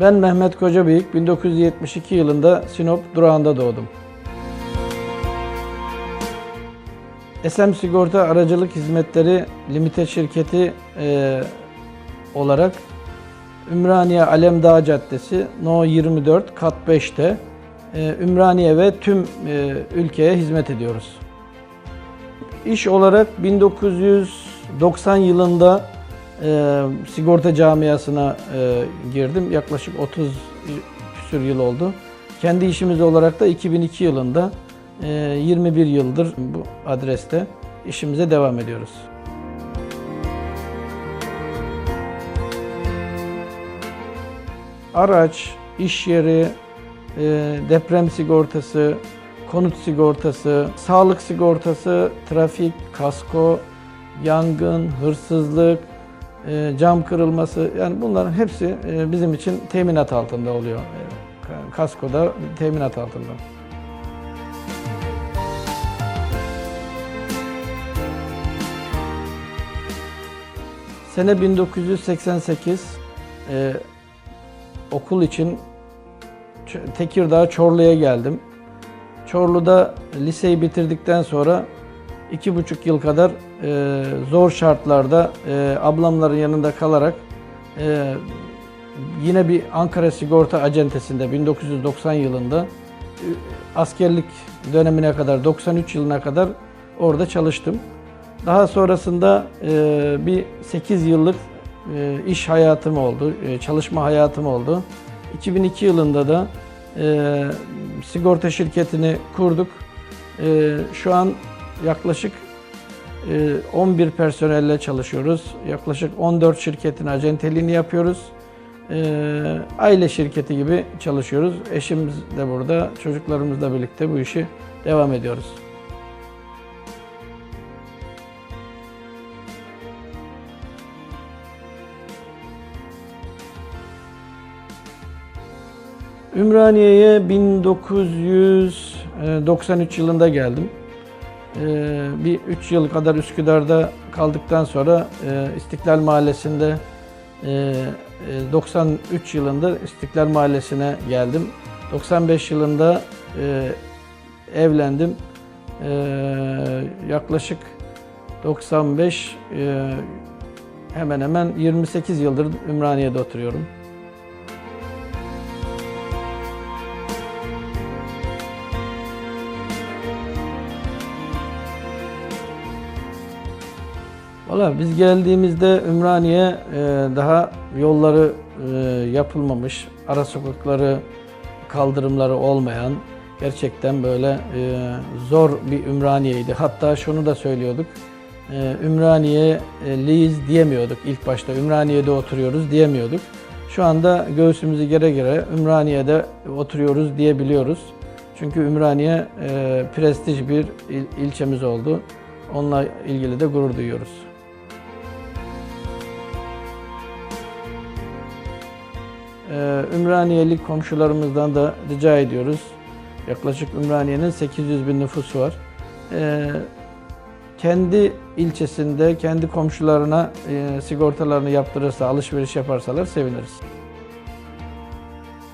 Ben Mehmet Kocabıyık, 1972 yılında Sinop durağında doğdum. SM Sigorta Aracılık Hizmetleri Limited şirketi e, olarak Ümraniye Alemdağ Caddesi No 24 Kat 5'te e, Ümraniye ve tüm e, ülkeye hizmet ediyoruz. İş olarak 1990 yılında e, sigorta camiasına e, girdim. Yaklaşık 30 küsür yıl oldu. Kendi işimiz olarak da 2002 yılında e, 21 yıldır bu adreste işimize devam ediyoruz. Araç, iş yeri, e, deprem sigortası, konut sigortası, sağlık sigortası, trafik, kasko, yangın, hırsızlık, cam kırılması yani bunların hepsi e, bizim için teminat altında oluyor. E, ka- Kaskoda teminat altında. Sene 1988 e, okul için Tekirdağ Çorlu'ya geldim. Çorlu'da liseyi bitirdikten sonra iki buçuk yıl kadar e, zor şartlarda e, ablamların yanında kalarak e, yine bir Ankara Sigorta Acentesi'nde 1990 yılında e, askerlik dönemine kadar 93 yılına kadar orada çalıştım. Daha sonrasında e, bir 8 yıllık e, iş hayatım oldu, e, çalışma hayatım oldu. 2002 yılında da e, sigorta şirketini kurduk. E, şu an yaklaşık 11 personelle çalışıyoruz. Yaklaşık 14 şirketin acenteliğini yapıyoruz. E, aile şirketi gibi çalışıyoruz. Eşimiz de burada, çocuklarımızla birlikte bu işi devam ediyoruz. Ümraniye'ye 1993 yılında geldim. Ee, Bir 3 yıl kadar Üsküdar'da kaldıktan sonra e, İstiklal Mahallesi'nde e, e, 93 yılında İstiklal Mahallesi'ne geldim. 95 yılında e, evlendim. E, Yaklaşık 95 e, hemen hemen 28 yıldır Ümraniye'de oturuyorum. Valla biz geldiğimizde Ümraniye e, daha yolları e, yapılmamış, ara sokakları, kaldırımları olmayan, gerçekten böyle e, zor bir Ümraniye'ydi. Hatta şunu da söylüyorduk, Ümraniye'liyiz diyemiyorduk ilk başta. Ümraniye'de oturuyoruz diyemiyorduk. Şu anda göğsümüzü gere gere Ümraniye'de oturuyoruz diyebiliyoruz. Çünkü Ümraniye prestij bir il- ilçemiz oldu. Onunla ilgili de gurur duyuyoruz. Ee, Ümraniyeli komşularımızdan da rica ediyoruz. Yaklaşık Ümraniye'nin 800 bin nüfusu var. Ee, kendi ilçesinde, kendi komşularına e, sigortalarını yaptırırsa, alışveriş yaparsalar seviniriz.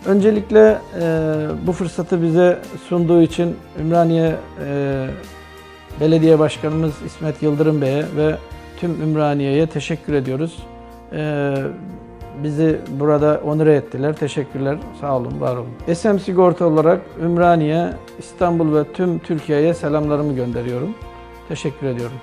Öncelikle e, bu fırsatı bize sunduğu için Ümraniye e, Belediye Başkanımız İsmet Yıldırım Bey'e ve tüm Ümraniye'ye teşekkür ediyoruz. Bizi burada onure ettiler. Teşekkürler. Sağ olun, var olun. SM Sigorta olarak Ümraniye, İstanbul ve tüm Türkiye'ye selamlarımı gönderiyorum. Teşekkür ediyorum.